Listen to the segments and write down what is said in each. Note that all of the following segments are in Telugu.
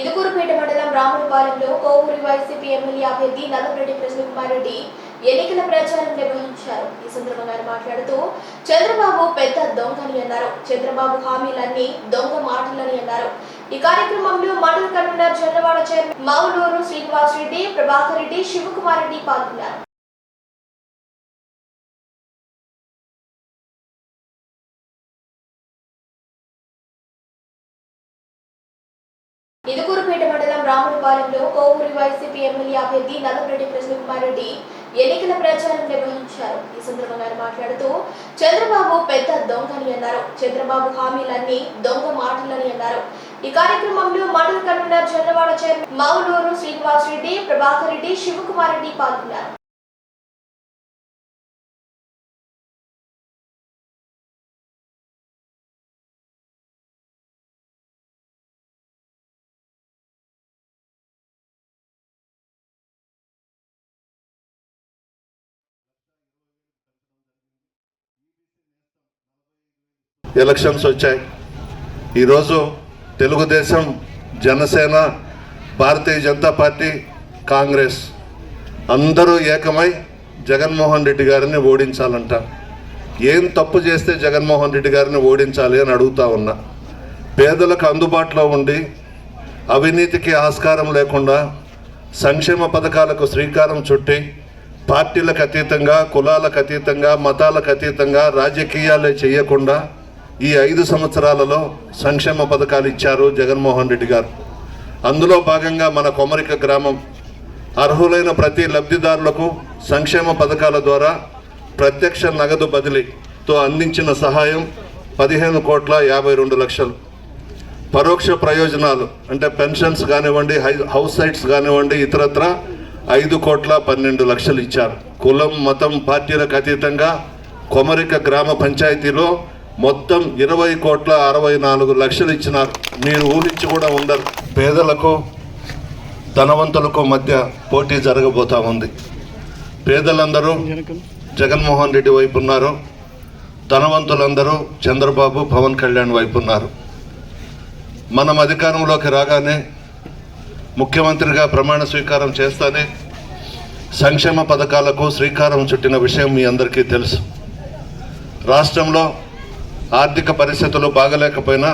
ఇదుకూరుపేట మండలం రాములపాలెంలో కోవూరు వైసీపీ ఎమ్మెల్యే అభ్యర్థి నల్లరెడ్డి కుమార్ రెడ్డి ఎన్నికల ప్రచారం నిర్వహించారు. ఈ సందర్భంగా ఆయన మాట్లాడుతూ చంద్రబాబు పెద్ద దొంగని అన్నారు. చంద్రబాబు హామీలన్నీ దొంగ మాటలని అన్నారు. ఈ కార్యక్రమంలో మండల కన్వీనర్ చంద్రవాడ చైర్మన్ మౌలూరు శ్రీనివాస్ రెడ్డి ప్రభాకర్ రెడ్డి శివకుమార్ రెడ్డి పాల్గొన్నారు. రాములపాలెంలో కోవూరు వైసీపీ ఎమ్మెల్యే అభ్యర్థి నల్లరెడ్డి కృష్ణకుమార్ రెడ్డి ఎన్నికల ప్రచారం నిర్వహించారు. ఈ సందర్భంగా ఆయన మాట్లాడుతూ చంద్రబాబు పెద్ద దొంగని అన్నారు. చంద్రబాబు హామీలన్నీ దొంగ మాటలని అన్నారు. ఈ కార్యక్రమంలో మండల కన్వీనర్ చంద్రవాడ చైర్మన్ మావులూరు శ్రీనివాస్ రెడ్డి ప్రభాకర్ రెడ్డి శివకుమార్ రెడ్డి పాల్గొన్నారు. ఎలక్షన్స్ వచ్చాయి. ఈరోజు తెలుగుదేశం జనసేన భారతీయ జనతా పార్టీ కాంగ్రెస్ అందరూ ఏకమై జగన్మోహన్ రెడ్డి గారిని ఓడించాలంట. ఏం తప్పు చేస్తే జగన్మోహన్ రెడ్డి గారిని ఓడించాలి అని అడుగుతా ఉన్నా. పేదలకు అందుబాటులో ఉండి అవినీతికి ఆస్కారం లేకుండా సంక్షేమ పథకాలకు శ్రీకారం చుట్టి పార్టీలకు అతీతంగా కులాలకు అతీతంగా మతాలకు అతీతంగా రాజకీయాలే చేయకుండా ఈ ఐదు సంవత్సరాలలో సంక్షేమ పథకాలు ఇచ్చారు జగన్మోహన్ రెడ్డి గారు. అందులో భాగంగా మన కొమరిక గ్రామం అర్హులైన ప్రతి లబ్ధిదారులకు సంక్షేమ పథకాల ద్వారా ప్రత్యక్ష నగదు బదిలీతో అందించిన సహాయం పదిహేను కోట్ల యాభై రెండు లక్షలు. పరోక్ష ప్రయోజనాలు అంటే పెన్షన్స్ కానివ్వండి హై- హౌస్ సైట్స్ కానివ్వండి ఇతరత్ర ఐదు కోట్ల పన్నెండు లక్షలు ఇచ్చారు. కులం మతం పార్టీలకు అతీతంగా కొమరిక గ్రామ పంచాయతీలో మొత్తం ఇరవై కోట్ల అరవై నాలుగు లక్షలు ఇచ్చినారు మీరు ఊహించి కూడా ఉండరు. పేదలకు ధనవంతులకు మధ్య పోటీ జరగబోతా ఉంది. పేదలందరూ జగన్మోహన్ రెడ్డి వైపు ఉన్నారు. ధనవంతులందరూ చంద్రబాబు పవన్ కళ్యాణ్ వైపు ఉన్నారు. మనం అధికారంలోకి రాగానే ముఖ్యమంత్రిగా ప్రమాణ స్వీకారం చేస్తానే సంక్షేమ పథకాలకు శ్రీకారం చుట్టిన విషయం మీ అందరికీ తెలుసు. రాష్ట్రంలో ఆర్థిక పరిస్థితులు బాగలేకపోయినా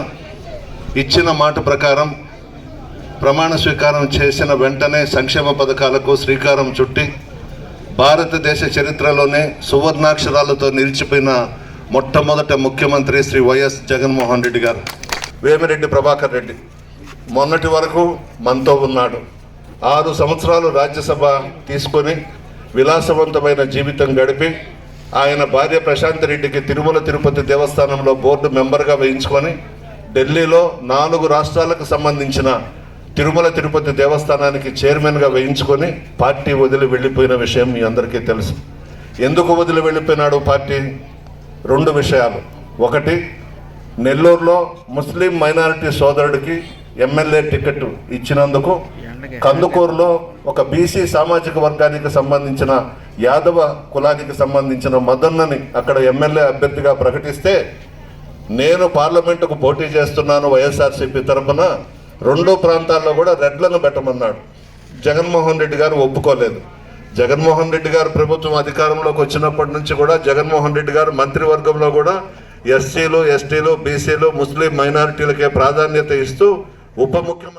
ఇచ్చిన మాట ప్రకారం ప్రమాణ స్వీకారం చేసిన వెంటనే సంక్షేమ పథకాలకు శ్రీకారం చుట్టి భారతదేశ చరిత్రలోనే సువర్ణాక్షరాలతో నిలిచిపోయిన మొట్టమొదట ముఖ్యమంత్రి శ్రీ వైఎస్ జగన్మోహన్ రెడ్డి గారు. వేమిరెడ్డి ప్రభాకర్ రెడ్డి. మొన్నటి వరకు మనతో ఉన్నాడు. ఆరు సంవత్సరాలు రాజ్యసభ తీసుకొని విలాసవంతమైన జీవితం గడిపి ఆయన భార్య ప్రశాంత్ రెడ్డికి తిరుమల తిరుపతి దేవస్థానంలో బోర్డు మెంబర్గా వేయించుకొని ఢిల్లీలో నాలుగు రాష్ట్రాలకు సంబంధించిన తిరుమల తిరుపతి దేవస్థానానికి చైర్మన్గా వేయించుకొని పార్టీ వదిలి వెళ్ళిపోయిన విషయం మీ అందరికీ తెలుసు. ఎందుకు వదిలి వెళ్ళిపోయినాడు పార్టీ? రెండు విషయాలు. ఒకటి నెల్లూరులో ముస్లిం మైనారిటీ సోదరుడికి ఎమ్మెల్యే టికెట్ ఇచ్చినందుకు కందుకూరులో ఒక బీసీ సామాజిక వర్గానికి సంబంధించిన యాదవ కులానికి సంబంధించిన మదన్నని అక్కడ ఎమ్మెల్యే అభ్యర్థిగా ప్రకటిస్తే నేను పార్లమెంటుకు పోటీ చేస్తున్నాను వైఎస్ఆర్సీపీ తరఫున రెండు ప్రాంతాల్లో కూడా రెడ్లను పెట్టమన్నాడు. జగన్మోహన్ రెడ్డి గారు ఒప్పుకోలేదు. జగన్మోహన్ రెడ్డి గారు ప్రభుత్వం అధికారంలోకి వచ్చినప్పటి నుంచి కూడా జగన్మోహన్ రెడ్డి గారు మంత్రివర్గంలో కూడా ఎస్సీలు ఎస్టీలు బీసీలు ముస్లిం మైనారిటీలకే ప్రాధాన్యత ఇస్తూ ఉప ముఖ్యమంత్రి